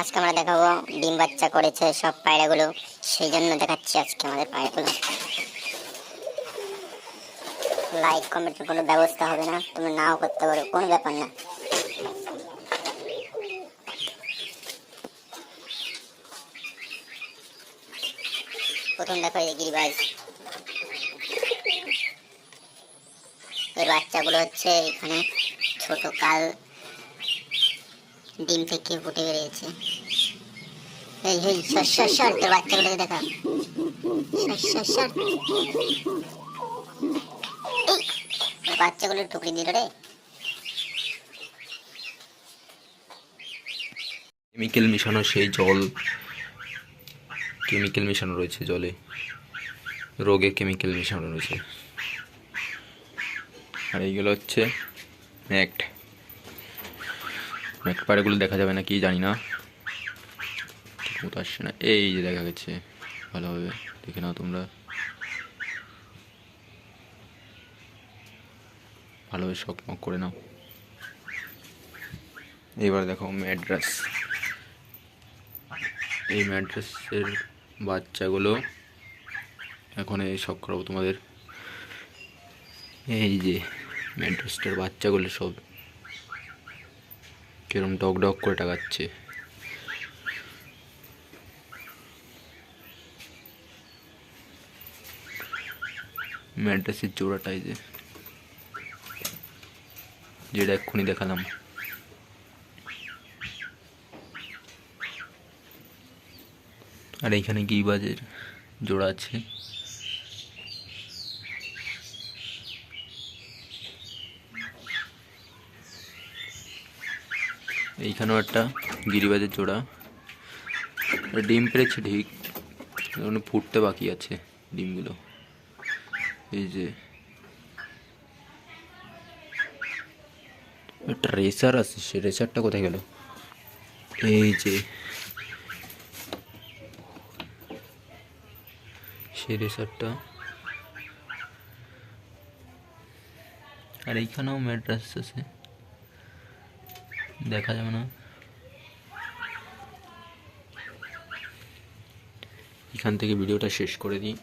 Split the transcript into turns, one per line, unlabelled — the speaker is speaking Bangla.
আজকে আমরা দেখাবো ডিম বাচ্চা করেছে সব পায়রাগুলো। সেই জন্য দেখাচ্ছি আজকে আমাদের পায়রাগুলো। লাইক কমেন্টের কোনো ব্যবস্থা হবে না। তুমি নাও করতে পারো, কোনো ব্যাপার না। প্রথম দেখো এই গিরিবাজ। এর বাচ্চাগুলো হচ্ছে এখানে ছোট কাল ডিম থেকে ফুটে বেরিয়েছে। এই এই, সর সর সর, তোর বাচ্চাগুলোকে দেখা। সর সর সর। বাচ্চাগুলো টুকরি দিল রে।
কেমিক্যাল মেশানো সেই জল, কেমিক্যাল মেশানো রয়েছে জলে। রোগে কেমিক্যাল মেশানো রয়েছে। আর এইগুলো হচ্ছে ম্যাক্ট ম্যাক্ট পাড়াগুলো দেখা যাবে না, কি জানি না। ঠিক মতো আসছে না। এই যে দেখা গেছে, ভালোভাবে দেখে নাও তোমরা। ভালোভাবে শকমক করে নাও। এবার দেখো ম্যাড্রাস। এই ম্যাড্রাসের বাচ্চাগুলো এখন এই সব করাবো তোমাদের। এই যে ম্যাড্রাসটার বাচ্চাগুলো সব কিরম ডগ ডগ করে টাকাচ্ছে। ম্যাড্রাসের জোড়াটা এই যে, যেটা এক্ষুনি দেখালাম। আর এইখানে গিরিবাজের জোড়া আছে। এইখানেও একটা গিরিবাজের জোড়া। ডিম পেরেছে ঠিক ফুটতে বাকি আছে ডিমগুলো। এই যে একটা রেসার আছে, সে রেসারটা কোথায় গেল? এই যে সে রেসারটা। আর এইখানেও ম্যাড্রাস আছে। দেখা যাবে না। এখান থেকে ভিডিওটা শেষ করে দিই।